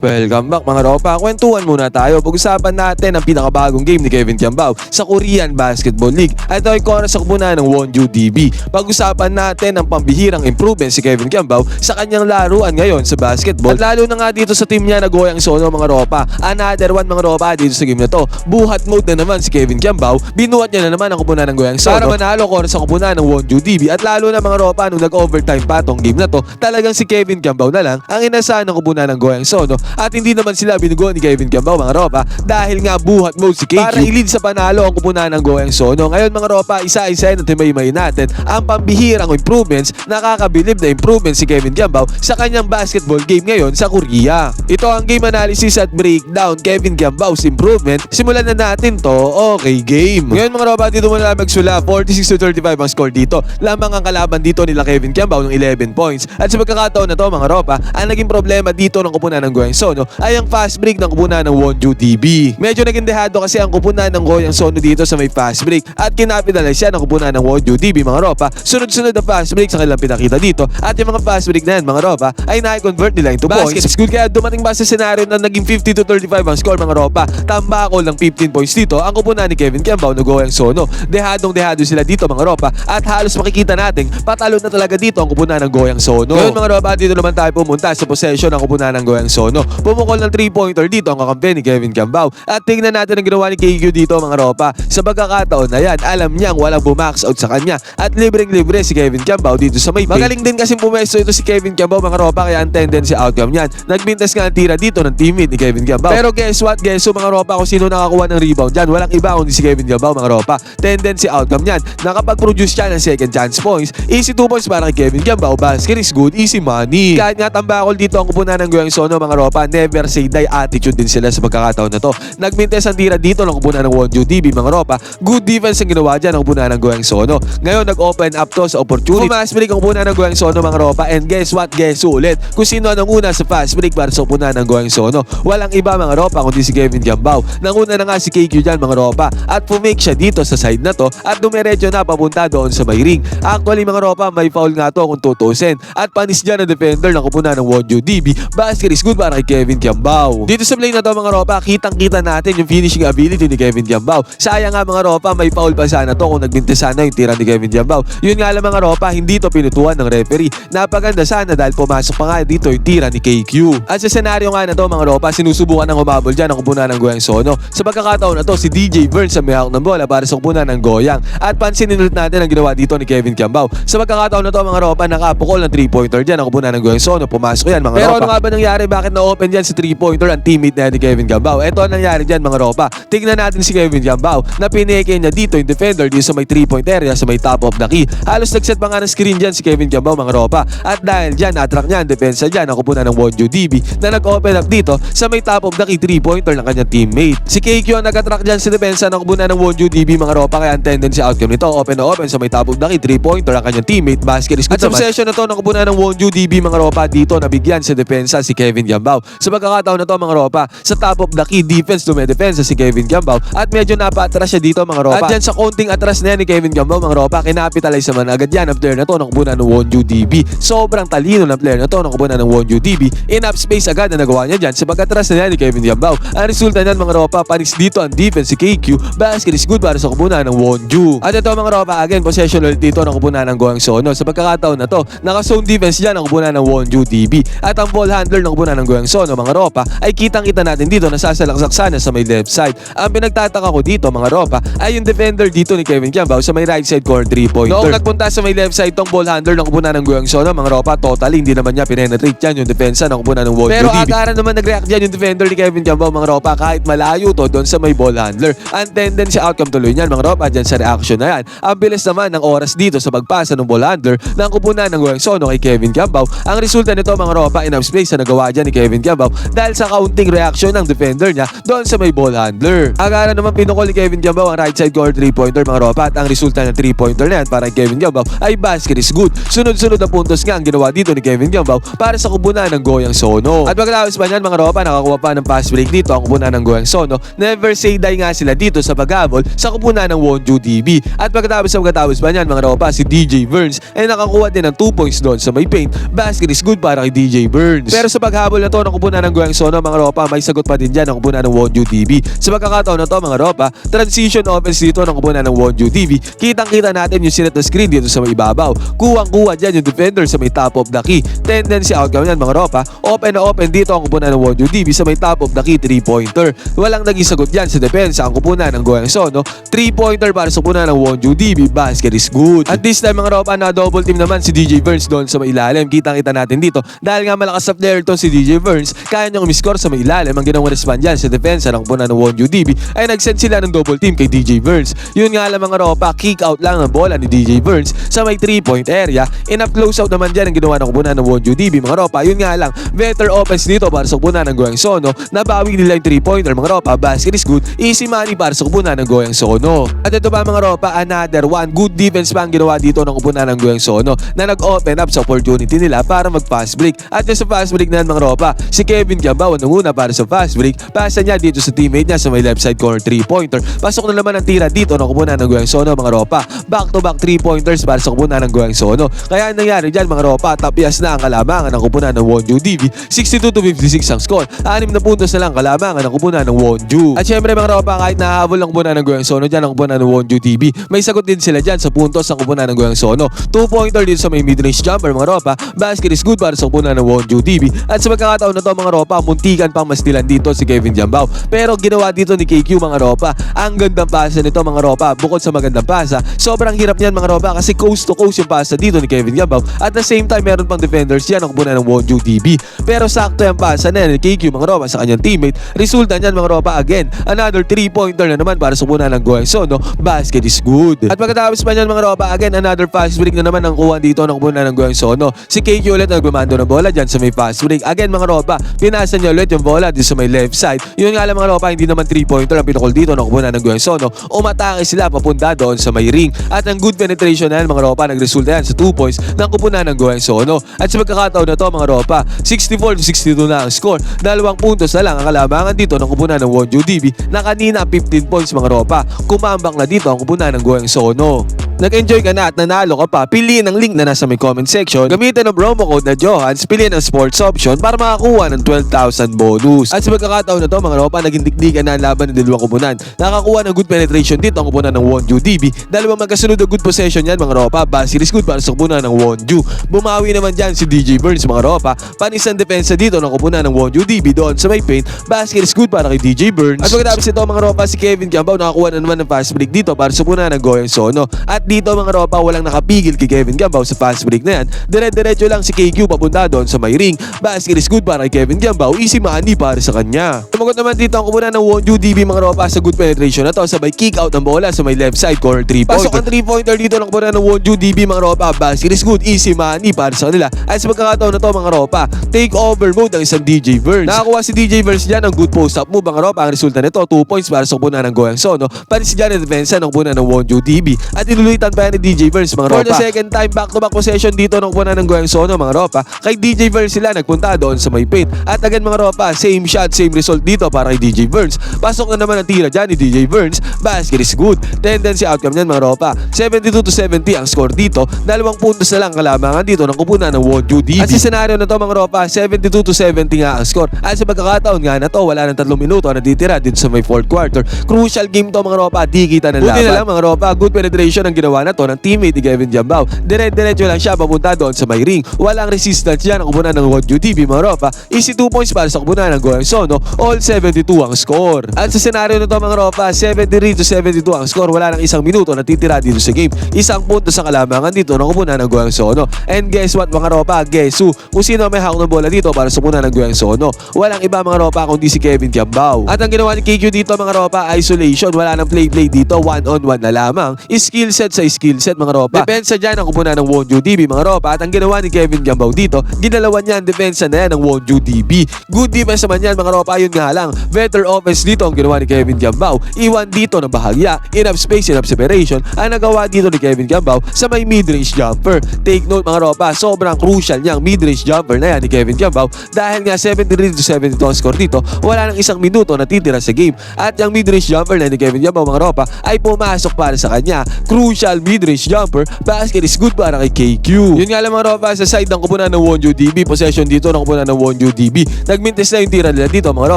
Welcome back mga ropa. Kwentuhan muna tayo. Pag-usapan natin ang pinakabagong game ni Kevin Kiambao sa Korean Basketball League. At ito ay kora sa kupunan ng Wonju DB. Pag-usapan natin ang pambihirang improvement si Kevin Kiambao sa kanyang laruan ngayon sa basketball. At lalo na nga dito sa team niya na Goyang Sono mga ropa. Another one mga ropa dito sa game na to. Buhat mode na naman si Kevin Kiambao. Binuhat niya na naman ang kupunan ng Goyang Sono. Para manalo kora sa kupunan ng Wonju DB. At lalo na mga ropa nung nag-overtime pa tong game na to. Talagang si Kevin Kiambao na lang ang inasahan ng kupunan ng Goyang Sono at hindi naman sila binugo ni Kevin Kiambao mga ropa dahil nga buhat mode si KQ para ilid sa panalo ang kupunan ng Goyang Sono. Ngayon mga ropa, isa-isa na timay natin ang pambihirang improvements, nakakabilib na improvements si Kevin Kiambao sa kanyang basketball game ngayon sa Korea. Ito ang game analysis at breakdown Kevin Kiambao's improvement. Simulan na natin to. Okay, game. Ngayon mga ropa, dito muna magsula. 46 to 35 ang score dito. Lamang ang kalaban dito nila Kevin Kiambao ng 11 points. At sa pagkakataon na to mga ropa, ang naging problema dito ng kupunan ng Goyang Sono ay ang fast break ng kupunan ng Wonju DB. Medyo naging dehado kasi ang kupunan ng Goyang Sono dito sa may fast break at kinapitalize siya ng kupunan ng Wonju DB mga ropa. Sunod-sunod na fast break sa kanilang pinakita dito at yung mga fast break na yan mga ropa ay na-convert nila into points. Basket good kaya dumating ba sa senaryo na naging 50 to 35 ang score mga ropa. Tambakol ng 15 points dito ang kupunan ni Kevin Kiambao ng Goyang Sono. Dehadong dehado sila dito mga ropa at halos makikita nating patalo na talaga dito ang kupunan ng Goyang Sono. Ngayon mga ropa dito naman tayo pumunta sa possession ng kupunan ng Goyang Sono. Pumukol ng 3-pointer dito ang kakampi ni Kevin Kiambao. At tingnan natin ang ginawa ni KQ dito mga ropa. Sa pagkakataon na yan, alam niyang walang bumax out sa kanya. At libreng-libre si Kevin Kiambao dito sa may paint. Magaling din kasi pumesto ito si Kevin Kiambao mga ropa kaya ang tendency outcome niyan. Nagbintas nga ang tira dito ng teammate ni Kevin Kiambao. Pero guess what guys, so mga ropa kung sino nakakuha ng rebound dyan, walang iba kundi si Kevin Kiambao mga ropa. Tendency outcome niyan. Nakapag-produce siya ng second chance points. Easy 2 points para kay Kevin Kiambao. Basket is good, easy money. Kahit nga tambakol dito ang kupunan ng Goyang Sono mga ropa, never say die attitude din sila sa pagkakataon na to. Nagmintes ang tira dito ng kupunan ng Wonju DB mga ropa. Good defense ang ginawa dyan ng kupunan ng Goyang Sono. Ngayon nag-open up to sa opportunity. Pumas break ang kupunan ng Goyang Sono mga ropa and guess what? Guess ulit? Kung sino ang una sa fast break para sa kupunan ng Goyang Sono. Walang iba mga ropa kundi si Kevin Kiambao. Nanguna na nga si KQ dyan mga ropa at pumake siya dito sa side na to at dumiretso na papunta doon sa may ring. Actually mga ropa may foul nga to kung tutusin at panis dyan ang defender ng kupunan ng Wonju DB. Basket is good para kay Kevin Kiambao. Dito sa play na to mga ropa, kitang-kita natin yung finishing ability ni Kevin Kiambao. Sayang nga mga ropa, may foul pa sana to kung nagbintis sana yung tira ni Kevin Kiambao. Yun nga lang mga ropa, hindi to pinutuan ng referee. Napaganda sana dahil pumasok pa nga dito yung tira ni KQ. At sa senaryo nga na to mga ropa, sinusubukan ng umabol dyan ang kupunan ng Goyang Sono. Sa pagkakataon na to, si DJ Burns sa may hawak ng bola para sa kupunan ng Goyang. At pansinin ulit natin ang ginawa dito ni Kevin Kiambao. Sa pagkakataon na to mga ropa, nakapukol ng 3-pointer dyan ang kupunan ng Goyang Sono. Pumasok yan mga Pero ropa. Pero ano nga ba nangyari? Bakit na-open dyan si 3-pointer ang teammate na ni Kevin Kiambao? Ito ang nangyari dyan mga ropa. Tignan natin si Kevin Kiambao na pineke niya dito yung defender dito sa may 3-point area sa may top of the key. Halos nagset pa nga ng screen dyan si Kevin Kiambao mga ropa. At dahil dyan, na-attract niya ang depensa dyan ang kupunan ng Wonju DB na nag-open up dito sa may top of the key 3-pointer ng kanyang teammate. Si KQ ang nag-attract dyan sa depensa ng kupunan ng Wonju DB mga ropa kaya ang tendency outcome nito open na open sa may top of the key 3-pointer ang kanyang teammate basket is good At sa session na to ng kupunan ng Wonju DB mga ropa dito nabigyan sa depensa si Kevin Kiambao. Sa pagkakataon na to mga ropa sa top of the key defense dumedepensa si Kevin Kiambao at medyo napa-atras siya dito mga ropa. At dyan sa konting atras na yan ni Kevin Kiambao mga ropa kinapitalize naman agad yan ang player na to ng kupunan ng Wonju DB. Sobrang talino ng player na to ng kupunan ng Wonju DB. Enough space agad na nagawa niya dyan sa pagkatras na yan ni Kevin Kiambao. Ang resulta niyan mga ropa panis dito ang defense si KQ. Basket is good para sa kupunan ng Wonju. At ito mga ropa again possession ulit dito ng kupunan ng Goang Sono. Sa pagkakataon na to naka-zone defense dyan ang kupunan ng Wonju DB. At ang ball handler ng kupunan ng Goang Sono mga ropa ay kitang-kita natin dito na sasalaksak sana sa may left side. Ang pinagtataka ko dito mga ropa ay yung defender dito ni Kevin Kiambao sa may right side corner 3-pointer. Noong nagpunta sa may left side tong ball handler ng kupunan ng Goang Sono mga ropa totally hindi naman niya pinenetrate yan yung depensa ng kupunan ng Wonju Pero agaran naman nag-react dyan yung defender ni Kevin Kiambao mga ropa kahit malayo to doon sa may ball handler. Ang tendency outcome tuloy niyan mga ropa dyan sa reaction na yan. Ang bilis naman ng oras dito sa pagpasa ng ball handler ng kupunan ng Sono kay Kevin Kiambao. Ang resulta nito mga ropa enough space na nagawa dyan ni Kevin Kiambao dahil sa counting reaction ng defender niya doon sa may ball handler. Agaran naman pinukol ni Kevin Kiambao ang right side corner 3-pointer mga ropa at ang resulta ng 3-pointer na yan para kay Kevin Kiambao ay basket is good. Sunod-sunod na puntos nga ang ginawa dito ni Kevin Kiambao para sa kupunan ng Goyang Sono. At pagkatapos pa niyan mga ropa nakakuha pa ng pass break dito ang kupunan ng Goyang Sono. Never say die nga sila dito sa paghabol sa kupunan ng Wonju DB. At pagkatapos sa pagkatapos pa niyan mga ropa si DJ Burns ay nakakuha din ng 2 points doon sa may paint. Basket is good para kay DJ Burns. Pero sa paghabol na to ng ng kupunan ng Goyang Sono mga ropa, may sagot pa din dyan ang kupunan ng Wonju DB. Sa pagkakataon na to mga ropa, transition offense dito ng kupunan ng Wonju DB. Kitang-kita natin yung sinet na screen dito sa may ibabaw. Kuwang-kuwa dyan yung defender sa may top of the key. Tendency outcome yan mga ropa. Open na open dito ang kupunan ng Wonju DB sa may top of the key 3-pointer. Walang naging sagot dyan sa depensa ang kupunan ng Goyang Sono. 3-pointer para sa kupunan ng Wonju DB. Basket is good. At this time mga ropa, na double team naman si DJ Burns doon sa may ilalim. Kitang-kita natin dito. Dahil nga malakas sa player to si DJ Burns, kaya niyang umiscore sa may ilalim. Ang ginawang respond dyan sa depensa ng kupunan ng Wonju DB ay nag-send sila ng double team kay DJ Burns. Yun nga mga ropa, kick out lang ng bola ni DJ Burns sa may 3-point area. In up close out naman dyan ang ginawa ng kupunan ng Wonju DB mga ropa. Yun nga lang, better offense dito para sa kupunan ng Goyang Sono. Nabawi nila yung 3-pointer mga ropa. Basket is good. Easy money para sa kupunan ng Goyang Sono. At ito ba mga ropa, another one. Good defense pa ang ginawa dito ng kupunan ng Goyang Sono na nag-open up sa opportunity nila para mag-fast break. At yung sa fast break na mga ropa, si Kevin Gambao ang nanguna para sa fast break. Pasa niya dito sa teammate niya sa may left side corner 3-pointer. Pasok na naman ang tira dito ng kupunan ng Goyang Sono mga ropa. Back to back 3-pointers para sa kupunan ng Goyang Sono. Kaya ang nangyari dyan mga ropa, tapias na ang kalamangan ng kupunan ng Wonju DB. 62 to 56 ang score. Anim na puntos na lang kalamangan ng kupunan ng Wonju. At syempre mga ropa, kahit nahabol ang kupunan ng Goyang Sono dyan ang kupunan ng Wonju DB, may sagot din sila dyan sa puntos ng kupunan ng Goyang Sono. 2-pointer dito sa may mid-range jumper mga ropa. Basket is good para sa kupunan ng Wonju DB. At sa pagkakataon na to mga ropa, muntikan pang mastilan dito si Kevin Jambao. Pero ginawa dito ni KQ mga ropa. Ang gandang pasa nito mga ropa. Bukod sa magandang pasa, sobrang hirap niyan mga ropa kasi coast to coast yung pasa dito ni Kevin Jambao. At the same time, meron pang defenders yan ang kupunan ng Wonju DB. Pero sakto yung pasa na ni KQ mga ropa sa kanyang teammate. Resulta niyan mga ropa again. Another 3-pointer na naman para sa kupunan ng Goyang Sono. Basket is good. At pagkatapos pa niyan mga ropa, again another fast break na naman ang kuha dito ng kupunan ng Goyang Sono. Si KQ ulit nagmamando ng bola dyan sa may fast break. Again mga ropa, pinasa niya ulit yung bola dito sa may left side. Yun nga lang mga ropa, hindi naman 3-pointer ang pinakol dito ng kupunan ng Goyang Sono. Umatake sila papunta doon sa may ring. At ang good penetration na yan mga ropa, nagresulta yan sa 2 points ng kupunan ng Goyang Sono. At sa pagkakataon na to mga ropa, 64 to 62 na ang score. Dalawang puntos na lang ang kalamangan dito ng kupunan ng Wonju DB na kanina 15 points mga ropa. Kumambak na dito ang kupunan ng Goyang Sono. Nag-enjoy ka na at nanalo ka pa, piliin ang link na nasa may comment section. Gamitin ang promo code na Johans, piliin ang sports option para makakuha ng 12,000 bonus. At sa pagkakataon na to mga ropa, naging dikdikan na ang laban ng dalawang kupunan. Nakakuha ng good penetration dito ang kupunan ng Wonju DB. Dalawang magkasunod na good possession yan mga ropa. Basket is good para sa kupunan ng Wonju. Bumawi naman dyan si DJ Burns mga ropa. Panisang depensa dito ng kupunan ng Wonju DB doon sa may paint. Basket is good para kay DJ Burns. At pagkatapos ito mga ropa, si Kevin Gambao nakakuha na naman ng fast break dito para sa kupunan ng Goyang Sono. At dito mga ropa, walang nakapigil kay Kevin Gambao sa fast break na yan. Dire-diretso lang si KQ papunta doon sa may ring. Basket is good para kay Kevin Gambao. Easy money para sa kanya. Tumagot naman dito ang kupunan ng Wonju DB mga ropa sa good penetration na to. Sabay kick out ng bola sa may left side corner 3 pointer. Pasok ang 3 pointer dito ng kupunan ng Wonju DB mga ropa. Basket is good. Easy money para sa kanila. At sa pagkakataon na to mga ropa, take over mode ang isang DJ Burns. Nakakuha si DJ Burns dyan ng good post up move mga ropa. Ang resulta nito 2 points para sa kupunan ng Goyang Sono. Panis dyan ang depensa ng kupunan ng Wonju DB. At inulitan pa yan ni DJ Burns mga ropa. For the second time back to back possession dito ng kupunan ng Goyang Sono mga ropa. Kay DJ Burns sila nagpunta doon sa may paint. At again mga ropa, same shot, same result dito para kay DJ Burns. Pasok na naman ang tira dyan ni DJ Burns. Basket is good. Tendency outcome niyan mga ropa. 72 to 70 ang score dito. Dalawang puntos na lang kalamangan dito ng kupunan ng Wonju DB. At sa senaryo na to mga ropa, 72 to 70 nga ang score. At sa pagkakataon nga na to, wala nang tatlong minuto na ditira dito sa may fourth quarter. Crucial game to mga ropa, di kita ng laban. Buti na lang mga ropa, good penetration ang ginawa na to ng teammate ni Kevin Jambao. Dire-diretso lang siya papunta doon sa may ring. Walang resistance yan ang kupunan ng Wonju DB mga ropa. Easy 2 points para sa kupunan ng Goyang Sono. All 72 ang score. At sa senaryo na to mga ropa, 73 to 72 ang score. Wala nang isang minuto na titira dito sa game. Isang punto sa kalamangan dito ng kupunan ng Goyang Sono. And guess what mga ropa? Guess who? Kung sino may hawak ng bola dito para sa kupunan ng Goyang Sono. Walang iba mga ropa kundi si Kevin Kiambao. At ang ginawa ni KQ dito mga ropa, isolation. Wala nang play-play dito. One-on-one na lamang. Skill set sa skill set mga ropa. Depensa dyan ang kupunan ng Wonju DB mga ropa. At ang ginawa ni Kevin Kiambao dito, ginalawan niya ang depensa na yan ng Wonju DB. Good defense naman yan mga ropa. Yun nga lang. Better offense dito ang ginawa ni Kevin Kiambao. Iwan dito ng bahagya. Enough space, enough separation. Ang nagawa dito ni Kevin Kiambao sa may mid-range jumper. Take note mga ropa, sobrang crucial niyang mid-range jumper na yan ni Kevin Kiambao dahil nga 73 to 72 ang score dito, wala nang isang minuto na titira sa game. At yung mid-range jumper na ni Kevin Kiambao mga ropa ay pumasok para sa kanya. Crucial crucial mid-range jumper, basket is good para kay KQ. Yun nga lang mga ropa, sa side ng kupunan ng Wonju DB, possession dito ng kupunan ng Wonju DB. Nagmintis na yung tira nila dito mga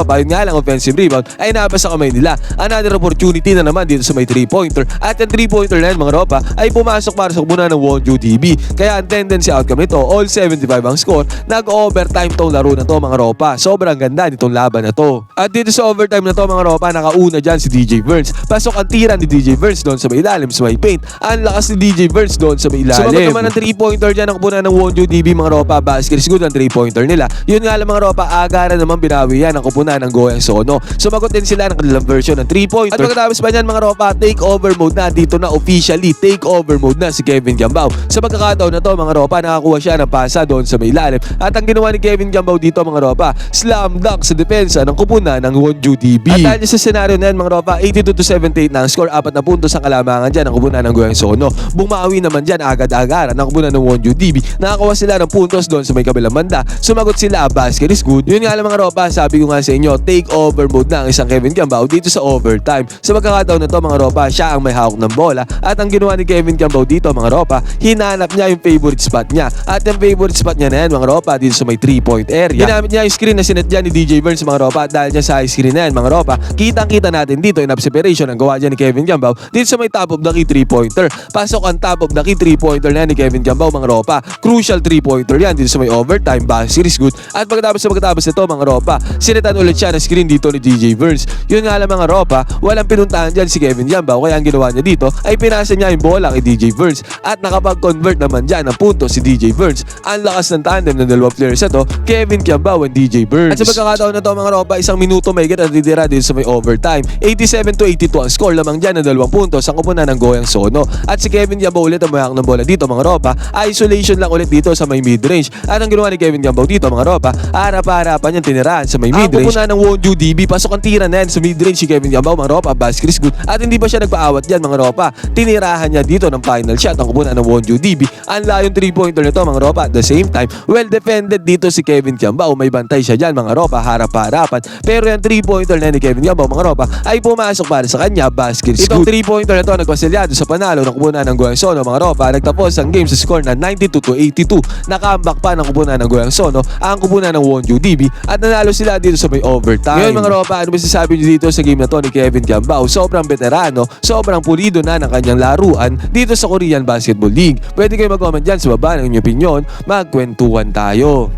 ropa, yun nga lang offensive rebound ay nabasa kamay nila. Another opportunity na naman dito sa may 3-pointer. At yung 3-pointer na yan mga ropa ay pumasok para sa kupunan ng Wonju DB. Kaya ang tendency outcome nito, all 75 ang score, nag-overtime tong laro na to mga ropa. Sobrang ganda nitong laban na to. At dito sa overtime na to mga ropa, nakauna dyan si DJ Burns. Pasok ang tira ni DJ Burns doon sa may ilalim sa may paint. Ang lakas ni DJ Burns doon sa may ilalim. Sumagot naman ang 3-pointer dyan ang kupunan ng Wonju DB mga ropa. Basket is good ang 3-pointer nila. Yun nga lang mga ropa, agaran naman binawi yan ang kupunan ng Goyang Sono. Sumagot din sila ng kanilang version ng 3-pointer. At pagkatapos pa niyan mga ropa, take over mode na dito na officially take over mode na si Kevin Gambao. Sa pagkakataon na to mga ropa, nakakuha siya ng pasa doon sa may ilalim. At ang ginawa ni Kevin Gambao dito mga ropa, slam dunk sa depensa ng kupunan ng Wonju DB. At dahil sa senaryo na yan mga ropa, 82 to 78 na ang score, apat na puntos ang kalamangan dyan ng kupunan ng Goyang Sono. Bumawi naman dyan agad-agaran ng kupunan ng Wonju DB. Nakakuha sila ng puntos doon sa may kabilang banda. Sumagot sila, basket is good. Yun nga lang mga ropa, sabi ko nga sa inyo, take over mode na ang isang Kevin Gambao dito sa overtime. Sa pagkakataon na to mga ropa, siya ang may hawak ng bola. At ang ginawa ni Kevin Gambao dito mga ropa, hinanap niya yung favorite spot niya. At yung favorite spot niya na yan mga ropa, dito sa may 3-point area. Ginamit niya yung screen na sinet ni DJ Burns mga ropa. Dahil niya sa screen na yan mga ropa, kitang-kita natin dito yung separation ang gawa dyan ni Kevin Gambao dito sa may top of the key 3-pointer. Pasok ang top of the key 3-pointer na yan ni Kevin Gambao mga ropa. Crucial 3-pointer yan dito sa may overtime. Basket is good. At pagkatapos sa pagkatapos nito mga ropa, sinetan ulit siya ng screen dito ni DJ Burns. Yun nga lang mga ropa, walang pinuntahan dyan si Kevin Gambao. Kaya ang ginawa niya dito ay pinasa niya yung bola kay DJ Burns. At nakapag-convert naman dyan ng punto si DJ Burns. Ang lakas ng tandem ng dalawang players na to, Kevin Gambao and DJ Burns. At sa pagkakataon na to mga ropa, isang minuto may at natitira dito sa may overtime. 87 to 82 ang score lamang dyan ng dalawang puntos ang kupunan ng Goyang Sono. At si Kevin Gambao ulit ang mayang ng bola dito mga ropa. Isolation lang ulit dito sa may mid-range. At ang ginawa ni Kevin Gambao dito mga ropa, harap-harapan yung tinirahan sa may mid-range. Ang ng Wonju DB, pasok ang tira na yan sa mid-range si Kevin Gambao mga ropa. Basket is good. At hindi pa siya nagpaawat dyan mga ropa. Tinirahan niya dito ng final shot ang kupunan ng Wonju DB. Ang layong 3-pointer nito mga ropa. At the same time, well defended dito si Kevin Gambao. May bantay siya dyan mga ropa, harap-harapan. Pero yung 3-pointer na ni Kevin Gambao mga ropa ay pumasok para sa kanya. Basket is Itong good. 3-pointer na to nagpasilyado sa panalo ng kupunan ng Goyang Sono mga ropa. Nagtapos ang game sa score na 92 to 82. Nakambak pa ng kupunan ng Goyang Sono ang kupunan ng Wonju DB at nanalo sila dito sa may overtime. Ngayon mga ropa, ano masasabi niyo dito sa game na to ni Kevin Gambao? Sobrang veterano, sobrang pulido na ng kanyang laruan dito sa Korean Basketball League. Pwede kayo mag-comment dyan sa baba ng inyong opinion. Magkwentuhan tayo.